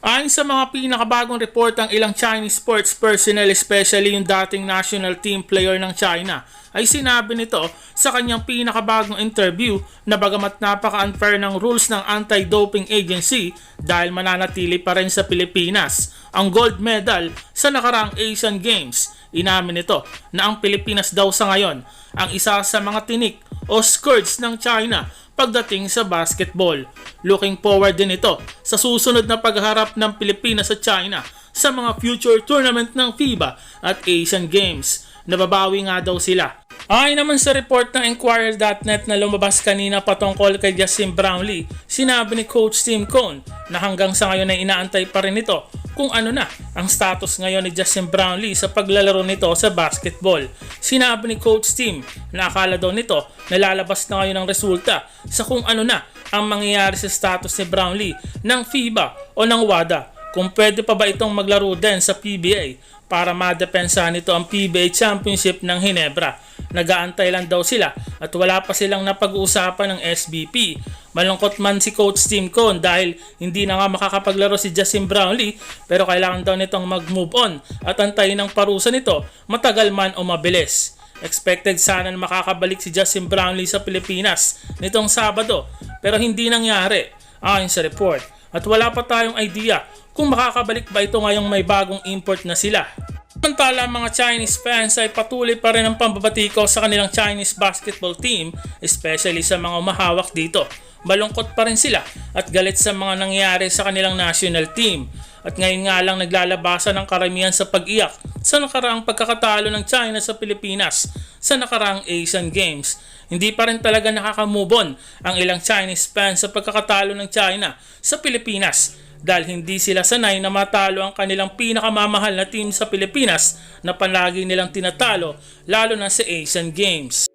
Ayon sa mga pinakabagong report ng ilang Chinese sports personnel, especially yung dating national team player ng China, ay sinabi nito sa kanyang pinakabagong interview na bagamat napaka-unfair ng rules ng anti-doping agency dahil mananatili pa rin sa Pilipinas ang gold medal sa nakaraang Asian Games. Inamin nito na ang Pilipinas daw sa ngayon ang isa sa mga tinik o scourge ng China pagdating sa basketball. Looking forward din ito sa susunod na pagharap ng Pilipinas sa China sa mga future tournament ng FIBA at Asian Games. Nababawi nga daw sila. Ayon naman sa report ng Enquirer.net na lumabas kanina patungkol kay Justin Brownlee, sinabi ni Coach Tim Cone na hanggang sa ngayon ay inaantay pa rin ito kung ano na ang status ngayon ni Justin Brownlee sa paglalaro nito sa basketball. Sinabi ni Coach Tim na akala daw nito na lalabas na ngayon ang resulta sa kung ano na ang mangyayari sa status ni Brownlee ng FIBA o ng WADA kung pwede pa ba itong maglaro din sa PBA para madepensahan nito ang PBA Championship ng Hinebra. Nagaantay lang daw sila at wala pa silang napag-uusapan ng SBP. Malungkot man si Coach Tim Cone dahil hindi na nga makakapaglaro si Justin Brownlee pero kailangan daw nitong mag-move on at antayin ang parusa nito matagal man o mabilis. Expected sana na makakabalik si Justin Brownlee sa Pilipinas nitong Sabado pero hindi nangyari ayon sa report at wala pa tayong idea kung makakabalik ba ito ngayong may bagong import na sila. Samantala, mga Chinese fans ay patuloy pa rin ang pambabatiko sa kanilang Chinese basketball team, especially sa mga umahawak dito. Malungkot pa rin sila at galit sa mga nangyari sa kanilang national team. At ngayon nga lang naglalabasan ng karamihan sa pag-iyak sa nakaraang pagkakatalo ng China sa Pilipinas sa nakaraang Asian Games. Hindi pa rin talaga nakaka-move on ang ilang Chinese fans sa pagkakatalo ng China sa Pilipinas dahil hindi sila sanay na matalo ang kanilang pinakamamahal na team sa Pilipinas na palagi nilang tinatalo lalo na sa Asian Games.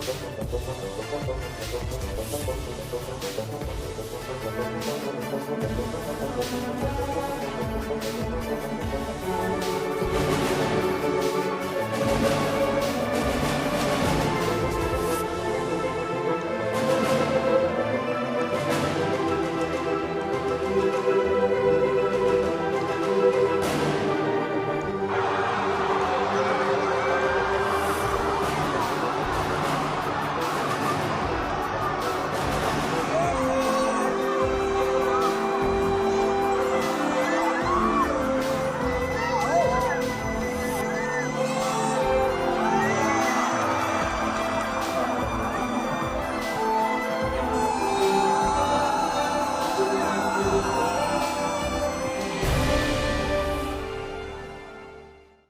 Thank you.